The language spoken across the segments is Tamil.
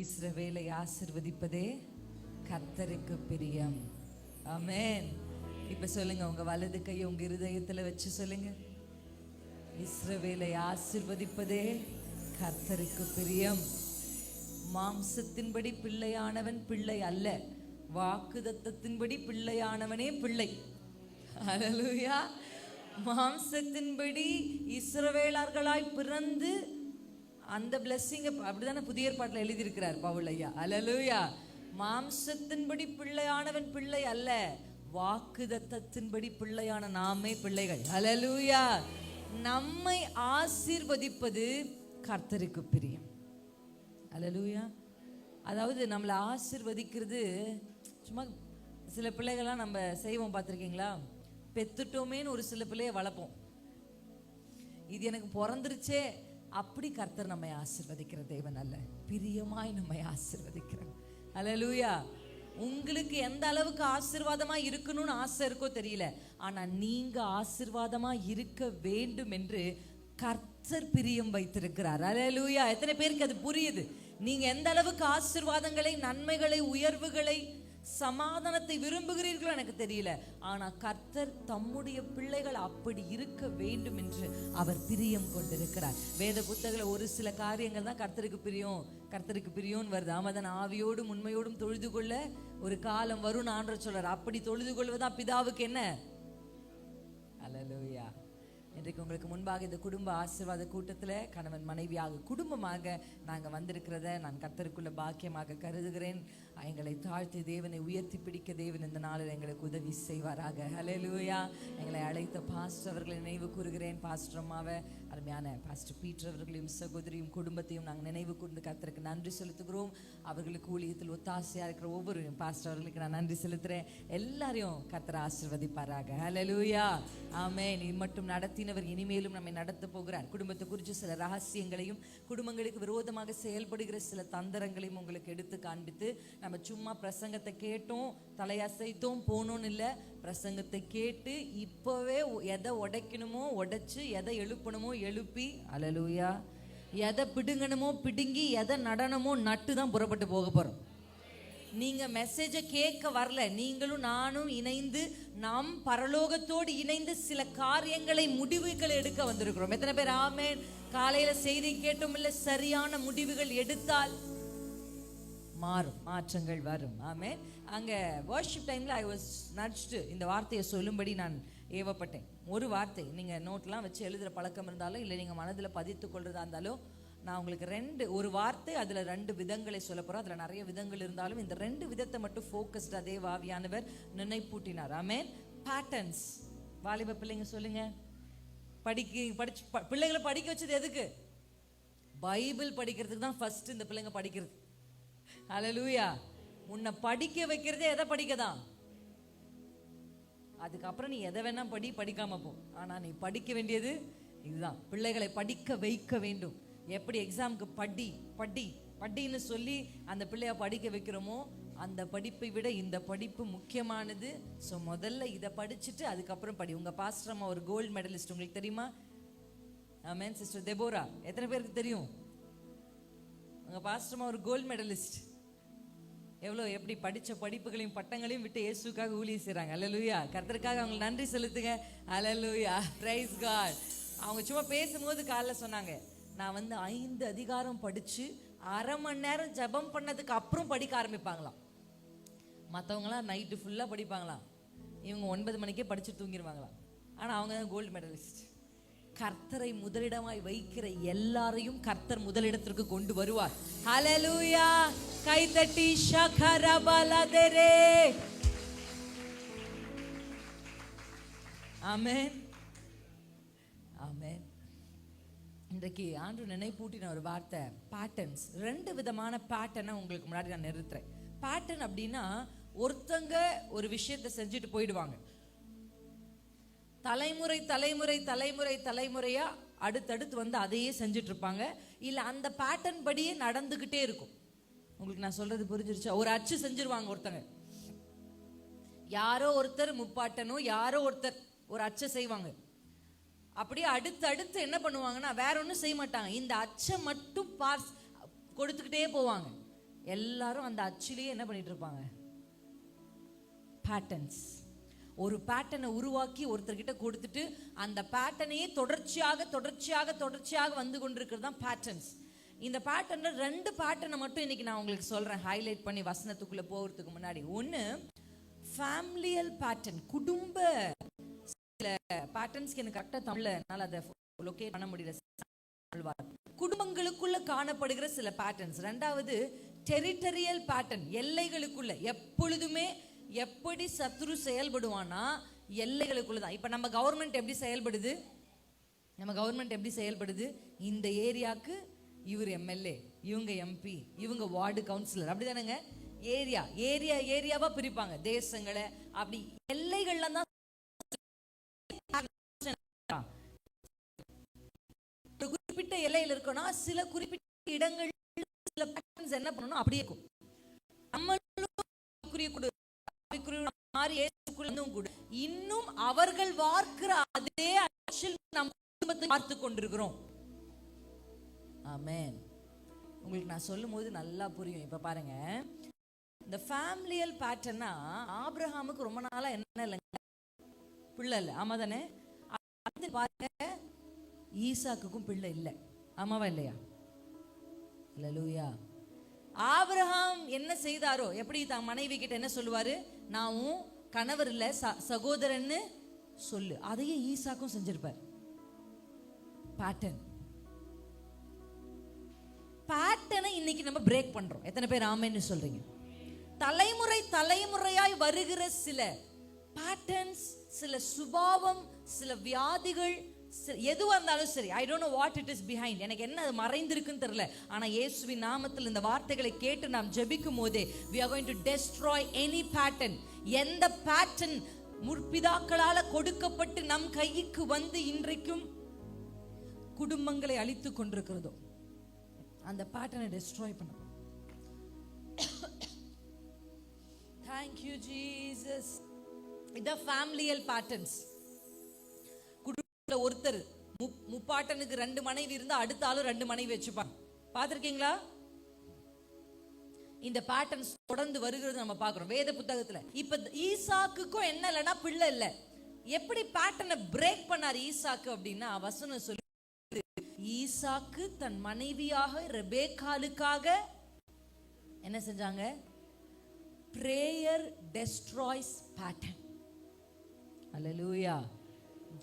இஸ்ரவேலை ஆசிர்வதிப்பதே கர்த்தருக்கு பிரியம். ஆமென் இப்ப சொல்லுங்க உங்க வலது கையை உங்க இருதயத்துல வச்சு சொல்லுங்க. இஸ்ரவேலை ஆசிர்வதிப்பதே கர்த்தருக்கு பிரியம். மாம்சத்தின்படி பிள்ளையானவன் பிள்ளை அல்ல. வாக்குதத்தத்தின்படி பிள்ளையானவனே பிள்ளை. ஹalleluya மாம்சத்தின்படி இஸ்ரவேலர்களாய் பிறந்து அந்த பிளஸ்ஸிங்க அப்படிதானே புதிய ஏற்பாட்டில் எழுதியிருக்கிறார் பவுலையா அலலுயா மாம்சத்தின்படி பிள்ளையானவன் பிள்ளை அல்ல. வாக்குதத்தத்தின்படி பிள்ளையான நாமே பிள்ளைகள். அலலுயா நம்மை ஆசீர்வதிப்பது கர்த்தருக்கு பிரியம். அலலுயா அதாவது நம்மளை ஆசிர்வதிக்கிறது சும்மா சில பிள்ளைகள்லாம் நம்ம செய்வோம் பார்த்துருக்கீங்களா? பெத்துட்டோமேன்னு ஒரு சில பிள்ளைய வளர்ப்போம். இது எனக்கு பிறந்துருச்சே அப்படி கர்த்தர் நம்மை ஆசிர்வதிக்கிற தேவன் அல்ல. பிரியமாய் நம்மை ஆசிர்வதிக்கிறார் அலலூயா உங்களுக்கு எந்த அளவுக்கு ஆசிர்வாதமா இருக்கணும்னு ஆசை இருக்கோ தெரியல. ஆனா நீங்க ஆசீர்வாதமா இருக்க வேண்டும் என்று கர்த்தர் பிரியம் வைத்திருக்கிறார். அலலூயா எத்தனை பேருக்கு அது புரியுது? நீங்க எந்த அளவுக்கு ஆசீர்வாதங்களை நன்மைகளை உயர்வுகளை சமாதானத்தை விரும்புகிறீர்களோ எனக்கு தெரியல. ஆனா கர்த்தர் தம்முடைய பிள்ளைகள் அப்படி இருக்க வேண்டும் என்று அவர் பிரியம் கொண்டிருக்கிறார். வேத புத்தகத்துல ஒரு சில காரியங்கள் தான் கர்த்தருக்கு பிரியம். கர்த்தருக்கு பிரியும்னு வருது. ஆமதன் ஆவியோடும் உண்மையோடும் தொழுது கொள்ள ஒரு காலம் வரும் ஆன்ற சொல்றார். அப்படி தொழுது கொள்வதா பிதாவுக்கு என்ன? அல்லேலூயா இன்றைக்கு உங்களுக்கு முன்பாக இந்த குடும்ப ஆசீர்வாத கூட்டத்தில் கணவன் மனைவியாக குடும்பமாக நாங்கள் வந்திருக்கிறத நான் கத்தருக்குள்ள பாக்கியமாக கருதுகிறேன். எங்களை தாழ்த்தி தேவனை உயர்த்தி பிடிக்க தேவன் இந்த நாளில் எங்களுக்கு உதவி செய்வாராக. ஹalleluya எங்களை அழைத்த பாஸ்டர் அவர்களை நினைவு கூறுகிறேன். பாஸ்டர் அம்மாவை அருமையான பாஸ்டர் பீட்டர் அவர்களையும் சகோதரியும் குடும்பத்தையும் நாங்கள் நினைவு கூர்ந்து கர்த்தருக்கு நன்றி செலுத்துகிறோம். அவர்களுக்கு ஊழியத்தில் ஒத்தாசையாக இருக்கிற ஒவ்வொரு பாஸ்டர் அவர்களுக்கு நான் நன்றி செலுத்துகிறேன் எல்லாரையும் கத்திர ஆசிர்வதிப்பாராக. ஹலலூயா ஆமே நீ மட்டும் நடத்தினவர் இனிமேலும் நம்மை நடத்த போகிறார். குடும்பத்தை குறித்து சில ரகசியங்களையும் குடும்பங்களுக்கு விரோதமாக செயல்படுகிற சில தந்திரங்களையும் உங்களுக்கு எடுத்து காண்பித்து நம்ம சும்மா பிரசங்கத்தை கேட்டோம் தலையசைத்தோம் போனோன்னு இல்லை பிரசங்கத்தை கேட்டு இப்போவே எதை உடைக்கணுமோ உடைச்சு எதை எழுப்பணுமோ எழுப்பி அலலூயா எதை பிடுங்கணுமோ பிடுங்கி எதை நடனமோ நட்டு தான் புறப்பட்டு போக போகிறோம் நீங்கள் மெசேஜை கேட்க வரல நீங்களும் நானும் இணைந்து நாம் பரலோகத்தோடு இணைந்து சில காரியங்களை முடிவுகள் எடுக்க வந்திருக்கிறோம். எத்தனை பேர் ஆமேன். காலையில் செய்தி கேட்டும் இல்லை சரியான முடிவுகள் எடுத்தால் மாறும் மாற்றங்கள் வரும். ஆமே அங்கே வர்ஷிப் டைமில் ஐ வாஸ் நடிச்சுட்டு இந்த வார்த்தையை சொல்லும்படி நான் ஏவப்பட்டேன். ஒரு வார்த்தை நீங்கள் நோட்லாம் வச்சு எழுதுகிற பழக்கம் இருந்தாலும் இல்லை நீங்கள் மனதில் பதித்து கொள்றதா இருந்தாலும் நான் உங்களுக்கு ரெண்டு ஒரு வார்த்தை அதில் ரெண்டு விதங்களை சொல்ல போகிறோம் அதில் நிறைய விதங்கள் இருந்தாலும் இந்த ரெண்டு விதத்தை மட்டும் ஃபோக்கஸ்ட் அதே வாவியானவர் நினைப்பூட்டினார். ஆமேன். பேட்டர்ன்ஸ் வாலிப பிள்ளைங்க சொல்லுங்க. படிக்க படிச்சு ப- பிள்ளைங்களை படிக்க வச்சது எதுக்கு? பைபிள் படிக்கிறதுக்கு தான் ஃபஸ்ட்டு இந்த பிள்ளைங்க படிக்கிறது. அலலூயா உன்னை படிக்க வைக்கிறதே எதை படிக்க தான் அதுக்கப்புறம் நீ எதை வேணா படி படிக்காம போ. ஆனால் நீ படிக்க வேண்டியது இதுதான். பிள்ளைகளை படிக்க வைக்க வேண்டும். எப்படி எக்ஸாம்க்கு படி படி படின்னு சொல்லி அந்த பிள்ளைய படிக்க வைக்கிறோமோ அந்த படிப்பை விட இந்த படிப்பு முக்கியமானது. ஸோ முதல்ல இதை படிச்சுட்டு அதுக்கப்புறம் படி. உங்கள் பாஸ்டர்மா ஒரு கோல்டு மெடலிஸ்ட் உங்களுக்கு தெரியுமா? ஆமேன் சிஸ்டர் தெபோரா எத்தனை பேருக்கு தெரியும்? உங்கள் பாஸ்டர் ஒரு கோல்டு மெடலிஸ்ட் எவ்வளோ எப்படி படித்த படிப்புகளையும் பட்டங்களையும் விட்டு இயேசுக்காக ஊழியம் செய்கிறாங்க அல்லேலூயா. கர்த்தருக்காக அவங்களுக்கு நன்றி செலுத்துங்க. அல்லேலூயா. பிரைஸ் காட் அவங்க சும்மா பேசும்போது காலைல சொன்னாங்க நான் வந்து ஐந்து அதிகாரம் படித்து அரை மணி நேரம் ஜெபம் பண்ணதுக்கு அப்புறம் படிக்க ஆரம்பிப்பாங்களாம். மற்றவங்களாம் நைட்டு ஃபுல்லாக படிப்பாங்களாம். இவங்க ஒன்பது மணிக்கே படிச்சு தூங்கிடுவாங்களாம் ஆனால் அவங்க தான் கோல்டு மெடலிஸ்ட் கர்த்தரை முதலிடமாய் வைக்கிற எல்லாரையும் கர்த்தர் முதலிடத்திற்கு கொண்டு வருவார். ஹலலூயா கைதட்டி ஷகரபலதரே ஆமென் ஆமென் இன்றைக்கு ஆண்டு நினைப்பூட்டின ஒரு வார்த்தை பேட்டர்ன்ஸ் ரெண்டு விதமான பேட்டர்னை உங்களுக்கு முன்னாடி நான் நிறுத்துறேன் பேட்டர்ன் அப்படின்னா ஒருத்தங்க ஒரு விஷயத்தை செஞ்சுட்டு போயிடுவாங்க தலைமுறை தலைமுறை தலைமுறை தலைமுறையா அடுத்தடுத்து வந்து அதையே செஞ்சுட்டு இருப்பாங்க இல்லை அந்த பேட்டர்ன் படியே நடந்துக்கிட்டே இருக்கும் உங்களுக்கு நான் சொல்றது புரிஞ்சிருச்சா? ஒரு அச்சு செஞ்சிருவாங்க ஒருத்தங்க. யாரோ ஒருத்தர் முப்பாட்டனோ யாரோ ஒருத்தர் ஒரு அச்சை செய்வாங்க. அப்படியே அடுத்து அடுத்து என்ன பண்ணுவாங்கன்னா வேற ஒன்றும் செய்ய மாட்டாங்க. இந்த அச்சை மட்டும் பார்ஸ் கொடுத்துக்கிட்டே போவாங்க. எல்லாரும் அந்த அச்சிலேயே என்ன பண்ணிட்டு இருப்பாங்க? பேட்டர்ன்ஸ் ஒரு பேட்டர்னை உருவாக்கி ஒருத்தர்கிட்ட கொடுத்துட்டு அந்த பேட்டர்னையே தொடர்ச்சியாக தொடர்ச்சியாக தொடர்ச்சியாக வந்து கொண்டிருக்கிறது தான் பேட்டர்ன்ஸ் இந்த பேட்டர்ன்ல ரெண்டு பேட்டர்னை மட்டும் இன்னைக்கு நான் உங்களுக்கு சொல்கிறேன் ஹைலைட் பண்ணி வசனத்துக்குள்ளே போகிறதுக்கு முன்னாடி. ஒன்று ஃபேமிலியல் பேட்டர்ன் குடும்ப சில பேட்டர்ன்ஸ்க்கு எனக்கு கரெக்டாக தமிழில் என்னால் அதை லொக்கேட் பண்ண முடியல. சொல்வார். குடும்பங்களுக்குள்ள காணப்படுகிற சில பேட்டர்ன்ஸ் ரெண்டாவது டெரிட்டரியல் பேட்டர்ன் எல்லைகளுக்குள்ள. எப்பொழுதுமே எப்படி சத்ரு செயல்படுவானா எல்லைகளுக்குள்ள தான் இப்போ நம்ம கவர்மெண்ட் எப்படி செயல்படுது? நம்ம கவர்மெண்ட் எப்படி செயல்படுது? இந்த ஏரியாவுக்கு இவர் எம்எல்ஏ இவங்க எம்பி இவங்க வார்டு கவுன்சிலர் அப்படிதானேங்க? ஏரியா ஏரியா ஏரியாவா பிரிப்பாங்க. தேசங்களை அப்படி எல்லைகள்ல தான் ஒரு குறிப்பிட்ட எல்லையில் இருக்கணும் சில குறிப்பிட்ட இடங்கள் சில பேட்டர்ன்ஸ் என்ன பண்ணணும் அப்படியே இருக்கும். நம்மளும் மாறி கூட இன்னும் அவர்கள் வார்க்கிற அதே நம்ம குடும்பத்தை பார்த்து கொண்டிருக்கிறோம். ஆமேன் உங்களுக்கு நான் சொல்லும் போது நல்லா புரியும். இப்போ பாருங்க. இந்த ஃபேமிலியல் பேட்டர்னா ஆப்ரஹாமுக்கு ரொம்ப நாளாக என்ன இல்லைங்க? பிள்ளை இல்லை. ஆமாம் தானே? அடுத்து பாருங்க ஈசாக்குக்கும் பிள்ளை இல்லை. ஆமாவா இல்லையா? இல்லை லூயா ஆப்ரஹாம் என்ன செய்தாரோ? எப்படி தான் மனைவி கிட்ட என்ன சொல்லுவாரு? நான் கணவர் இல்ல ச- சகோதரன்னு சொல்லு. அதையே ஈசாக்கும் செஞ்சிருப்பார். பேட்டர்ன் பேட்டர்னை இன்னைக்கு நம்ம பிரேக் பண்றோம். எத்தனை பேர் ஆமைன்னு சொல்றீங்க? தலைமுறை தலைமுறையாய் வருகிற சில பேட்டர்ன்ஸ் சில சுபாவம் சில வியாதிகள் சி- எதுவா இருந்தாலும் சரி I don't know what it is behind எனக்கு என்ன அது மறைந்திருக்குன்னு தெரியல. ஆனால் இயேசுவின் நாமத்தில் இந்த வார்த்தைகளை கேட்டு நாம் ஜெபிக்கும் போதே we are going to destroy any pattern எந்த பேட்டர்ன் முற்பிதாக்களால் கொடுக்கப்பட்டு நம் கைக்கு வந்து இன்றைக்கும் குடும்பங்களை அழித்து கொண்டிருக்கிறதோ? அந்த பேட்டர்னை டெஸ்ட்ராய் பண்ண தேங்க் யூ ஜீசஸ் இத ஃபேமிலியல் பேட்டர்ன்ஸ் குடும்பத்துல ஒருத்தர் முப்பாட்டனுக்கு ரெண்டு மனைவி இருந்தா அடுத்த ஆளும் ரெண்டு மனைவி வச்சுப்பாங்க. பார்த்துருக்கீங்களா? இந்த பேட்டர்ன்ஸ் தொடர்ந்து வருகிறது நம்ம பார்க்குறோம். வேத புத்தகத்துல. இப்ப ஈசாக்குக்கும் என்ன இல்லைன்னா பிள்ளை இல்ல. எப்படி பேட்டர்னை பிரேக் பண்ணார் ஈசாக்கு அப்படின்னா வசனம் சொல்லி ஈசாக்கு தன் மனைவியாக ரெபேக்காலுக்காக என்ன செஞ்சாங்க? பிரேயர் டெஸ்ட்ராய்ஸ் பேட்டர்ன் அல்லேலூயா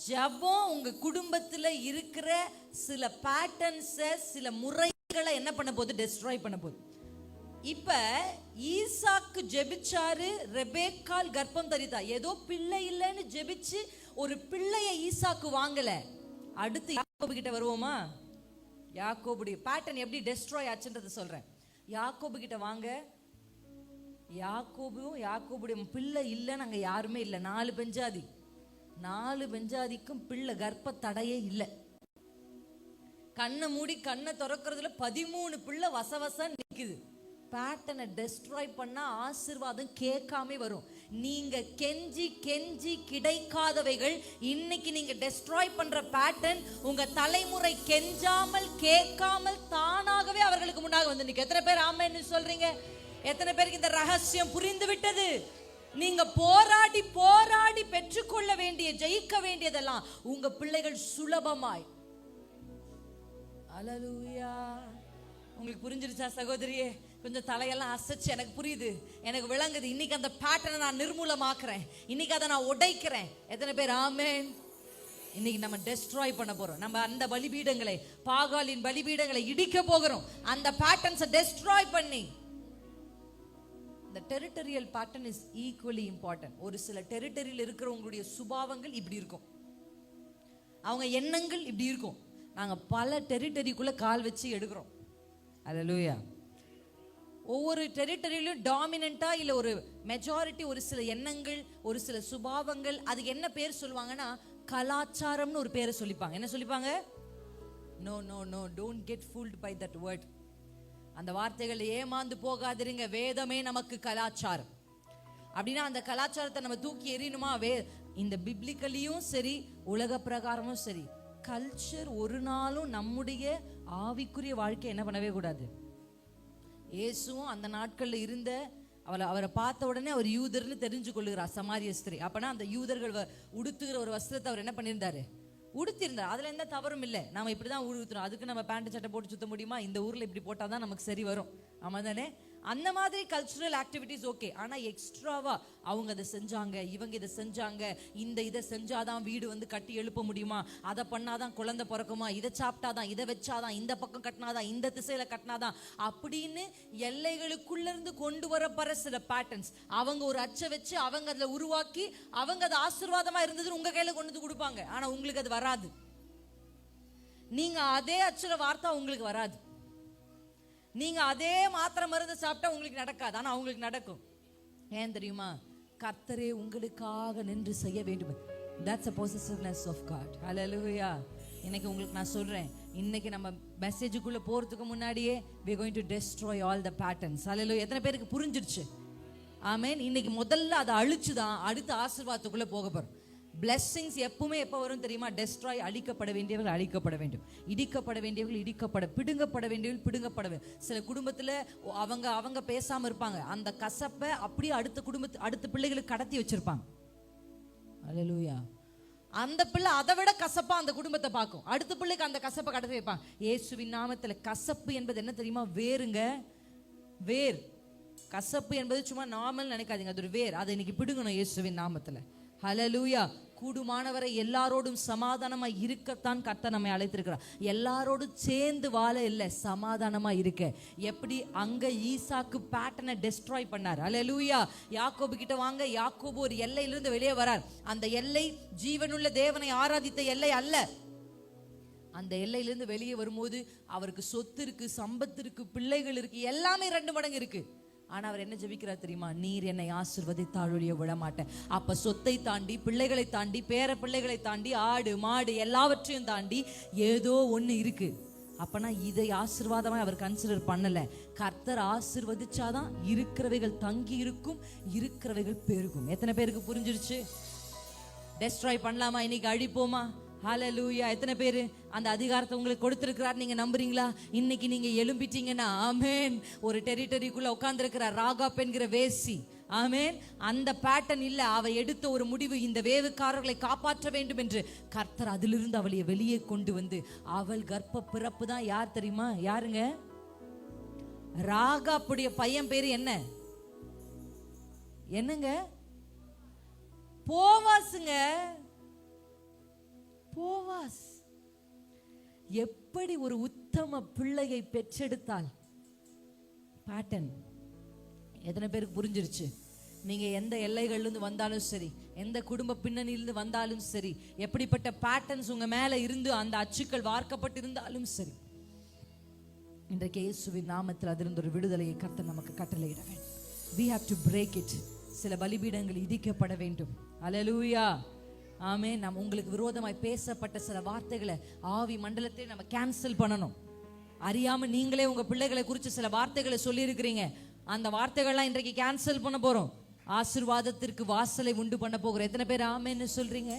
ஜெபம் உங்க குடும்பத்துல இருக்கிற சில பேட்டர்ன்ஸ சில முறைகளை என்ன பண்ண போகுது? டெஸ்ட்ராய் பண்ண போகுது. இப்ப ஈசாக்கு ஜெபிச்சாரு ரெபேக்கால் கர்ப்பம் தரித்தா. ஏதோ பிள்ளை இல்லைன்னு ஜெபிச்சு ஒரு பிள்ளைய ஈசாக்கு வாங்கல. அடுத்து யாக்கோபு கிட்ட வருவோமா? யாக்கோபுடைய பேட்டர்ன் எப்படி டெஸ்ட்ராய் ஆச்சுன்றது சொல்றேன். யாக்கோபு கிட்ட வாங்க. யாக்கோபும் யாக்கோபுடைய பிள்ளை இல்லைன்னு நாங்கள் யாருமே இல்லை. நாலு பெஞ்சாதி. நாலு பெஞ்சாதிக்கும் பிள்ளை கர்ப்ப தடையே இல்லை. கண்ணை மூடி கண்ணை திறக்கிறதுல பதிமூணு பிள்ளை வசவசம் நிற்குது பேட்டனை டெஸ்ட்ராய் பண்ணால் ஆசீர்வாதம் கேட்காம வரும். நீங்க கெஞ்சி கெஞ்சி கிடைக்காதவைகள். இன்னைக்கு நீங்க டெஸ்ட்ராய் பண்ற பேட்டர்ன் உங்க தலைமுறை கெஞ்சாமல் கேட்காமல் தானாகவே அவர்களுக்கு முன்னாக வந்து நிக்க எத்தனை பேர் ஆமைன்னு சொல்றீங்க? எத்தனை பேருக்கு இந்த ரகசியம் புரிந்து விட்டது நீங்க போராடி போராடி பெற்றுக்கொள்ள வேண்டிய ஜெயிக்க வேண்டியதெல்லாம் உங்க பிள்ளைகள் சுலபமாய். அலலூயா உங்களுக்கு புரிஞ்சிருச்சா சகோதரியே? கொஞ்சம் தலையெல்லாம் அசைச்சு எனக்கு புரியுது. எனக்கு விளங்குது. இன்னைக்கு அந்த பேட்டர்னை நான் நிர்மூலமாக்குறேன். இன்னைக்கு அதை நான் உடைக்கிறேன். எத்தனை பேர்? ஆமேன். இன்னைக்கு நம்ம டெஸ்ட்ராய் பண்ண போறோம். நம்ம அந்த பலிபீடங்களை பாகாலின் பலிபீடங்களை இடிக்க போகிறோம். அந்த பேட்டர்ன்ஸை டெஸ்ட்ராய் பண்ணி. இந்த territorial pattern is equally important ஒரு சில டெரிட்டரியில் இருக்கிறவங்களுடைய சுபாவங்கள் இப்படி இருக்கும். அவங்க எண்ணங்கள் இப்படி இருக்கும். நாங்கள் பல டெரிட்டரிக்குள்ளே கால் வச்சு எடுக்கிறோம். அல்லேலூயா ஒவ்வொரு டெரிட்டரியிலும் டாமினண்டா இல்ல ஒரு மெஜாரிட்டி ஒரு சில எண்ணங்கள் ஒரு சில சுபாவங்கள் அதுக்கு என்ன பேர் சொல்லுவாங்கன்னா கலாச்சாரம்னு ஒரு பேரை சொல்லிப்பாங்க. என்ன சொல்லிப்பாங்க? No no no don't get fooled by that word அந்த வார்த்தைகள் ஏமாந்து போகாதிருங்க. வேதமே நமக்கு கலாச்சாரம். அப்படின்னா அந்த கலாச்சாரத்தை நம்ம தூக்கி எறியணுமா? வே இந்த பிப்ளிக்கலியும் சரி உலக பிரகாரமும் சரி கல்ச்சர் ஒரு நாளும் நம்முடைய ஆவிக்குரிய வாழ்க்கை என்ன பண்ணவே கூடாது. இயேசுவும் அந்த நாட்களில் இருந்த அவளை அவரை பார்த்த உடனே அவர் யூதர்னு தெரிஞ்சு கொள்ளுகிறார் சமாரிய ஸ்திரீ. அப்பனா அந்த யூதர்கள் வ- உடுத்துகிற ஒரு வஸ்திரத்தை அவர் என்ன பண்ணியிருந்தாரு? உடுத்திருந்தார் அதுல எந்த தவறும் இல்லை. நாம இப்படிதான் உடுத்துறோம் அதுக்கு நம்ம பேண்ட் சட்டை போட்டு சுத்த முடியுமா? இந்த ஊர்ல இப்படி போட்டாதான் நமக்கு சரி வரும். ஆமா தானே அந்த மாதிரி கல்ச்சுரல் ஆக்டிவிட்டிஸ் ஓகே ஆனால் எக்ஸ்ட்ராவா அவங்க அதை செஞ்சாங்க இவங்க இதை செஞ்சாங்க இந்த இதை செஞ்சாதான் வீடு வந்து கட்டி எழுப்ப முடியுமா? அதை பண்ணாதான் குழந்தை பிறக்குமா? இதை சாப்பிட்டாதான் இதை வச்சாதான் இந்த பக்கம் கட்டினாதான் இந்த திசையில கட்டினாதான் அப்படின்னு எல்லைகளுக்குள்ள இருந்து கொண்டு வரப்படுற சில பேட்டர்ன்ஸ் அவங்க ஒரு அச்சை வச்சு அவங்க அதில் உருவாக்கி அவங்க அது ஆசீர்வாதமா இருந்ததுன்னு உங்க கையில கொண்டு வந்து கொடுப்பாங்க. ஆனால் உங்களுக்கு அது வராது. நீங்க அதே அச்சுற வார்த்தை உங்களுக்கு வராது. நீங்க அதே மாத்திரை மருந்து சாப்பிட்டா உங்களுக்கு நடக்காது. ஆனா அவங்களுக்கு நடக்கும். ஏன் தெரியுமா? கர்த்தரே உங்களுக்காக நின்று செய்ய வேண்டும். That's a possessiveness of God hallelujah. இன்னைக்கு உங்களுக்கு நான் சொல்றேன். இன்னைக்கு நம்ம மெசேஜுக்குள்ள போறதுக்கு முன்னாடியே we going to destroy all the patterns patterns. எத்தனை பேருக்கு புரிஞ்சிருச்சு? ஆமேன் இன்னைக்கு முதல்ல அதை அழிச்சு தான் அடுத்த ஆசீர்வாதத்துக்குள்ள போக போறோம். Blessings எப்பவுமே எப்போ வரும் தெரியுமா? டெஸ்ட்ராய் அழிக்கப்பட வேண்டியவர்கள் அழிக்கப்பட வேண்டும். இடிக்கப்பட வேண்டியவர்கள் இடிக்கப்பட பிடுங்கப்பட வேண்டியவர்கள் பிடுங்கப்பட வேண்டும். சில குடும்பத்தில் அவங்க அவங்க பேசாமல் இருப்பாங்க. அந்த கசப்பை அப்படியே அடுத்த குடும்பத்து அடுத்த பிள்ளைகளுக்கு கடத்தி வச்சிருப்பாங்க. அலலூயா அந்த பிள்ளை அதை விட கசப்பா அந்த குடும்பத்தை பார்க்கும். அடுத்த பிள்ளைக்கு அந்த கசப்பை கடத்தி வைப்பாங்க. இயேசுவின் நாமத்தில் கசப்பு என்பது என்ன தெரியுமா? வேருங்க. வேர். கசப்பு என்பது சும்மா நார்மல் நினைக்காதீங்க. அது ஒரு வேர். அதை இன்னைக்கு பிடுங்கணும் இயேசுவின் நாமத்தில். ஹலலூயா கூடுமானவரை எல்லாரோடும் சமாதானமா இருக்கத்தான் கத்த நம்மை அழைத்திருக்கிறார். எல்லாரோடும் சேர்ந்து வாழ இல்லை சமாதானமா இருக்க. எப்படி? அங்க ஈசாக்கு பேட்டனை டெஸ்ட்ராய் பண்ணார். லூயா யாக்கோபு கிட்ட வாங்க யாக்கோபு ஒரு எல்லையிலிருந்து வெளியே வரார். அந்த எல்லை ஜீவனுள்ள தேவனை ஆராதித்த எல்லை அல்ல. அந்த எல்லையிலிருந்து வெளியே வரும்போது அவருக்கு சொத்து இருக்கு சம்பத்து இருக்கு பிள்ளைகள் இருக்கு எல்லாமே ரெண்டு மடங்கு இருக்கு. ஆனால் அவர் என்ன ஜெபிக்கிறார் தெரியுமா? நீர் என்னை ஆசிர்வதித்தால் ஒழிய அப்போ சொத்தை தாண்டி பிள்ளைகளை தாண்டி பேர பிள்ளைகளை தாண்டி ஆடு மாடு எல்லாவற்றையும் தாண்டி ஏதோ ஒன்று இருக்குது அப்போனா இதை ஆசிர்வாதமாக அவர் கன்சிடர் பண்ணலை. கர்த்தர் ஆசிர்வதிச்சாதான் இருக்கிறவைகள் தங்கி இருக்கும் இருக்கிறவைகள் பெருகும். எத்தனை பேருக்கு புரிஞ்சிருச்சு? டெஸ்ட்ராய் பண்ணலாமா? இன்னைக்கு அழிப்போமா? ஹலலூயா எத்தனை பேர் அந்த அதிகாரத்தை உங்களுக்கு கொடுத்துருக்கிறார் நீங்க நம்புறீங்களா? இன்னைக்கு நீங்க எழும்பிட்டீங்கன்னா ஆமேன். ஒரு டெரிட்டரிக்குள்ள உட்காந்துருக்கிற ராகாப் என்கிற வேசி ஆமேன். அந்த பேட்டர்ன் இல்லை. அவ எடுத்த ஒரு முடிவு இந்த வேவுக்காரர்களை காப்பாற்ற வேண்டும் என்று. கர்த்தர் அதிலிருந்து அவளைய வெளியே கொண்டு வந்து அவள் கர்ப்ப பிறப்பு தான் யார் தெரியுமா? யாருங்க? ராகாப்புடைய பையன் பேர் என்ன? என்னங்க? போவாசுங்க. போவாஸ். எப்படி ஒரு உத்தம பிள்ளையை பெற்றெடுத்தால்? பேட்டன் எத்தனை பேருக்கு புரிஞ்சிருச்சு? நீங்க எந்த எல்லைகள்லேருந்து வந்தாலும் சரி எந்த குடும்ப பின்னணியிலிருந்து வந்தாலும் சரி எப்படிப்பட்ட பேட்டர்ன்ஸ் உங்க மேல இருந்து அந்த அச்சுக்கள் வார்க்கப்பட்டிருந்தாலும் சரி இன்றைக்கு இயேசுவின் நாமத்தில் அதிலிருந்து ஒரு விடுதலையை கர்த்தர் நமக்கு கட்டளையிட வேண்டும். We have to break it சில பலிபீடங்கள் இடிக்கப்பட வேண்டும். அலலூயா ஆமே நாம் உங்களுக்கு விரோதமாய் பேசப்பட்ட சில வார்த்தைகளை ஆவி மண்டலத்தை நம்ம கேன்சல் பண்ணணும். அறியாம நீங்களே உங்க பிள்ளைகளை குறித்து சில வார்த்தைகளை சொல்லியிருக்கிறீங்க. அந்த வார்த்தைகள்லாம் இன்றைக்கு கேன்சல் பண்ண போறோம். ஆசிர்வாதத்திற்கு வாசலை உண்டு பண்ண போகிறோம். எத்தனை பேர் ஆமேன்னு சொல்றீங்க?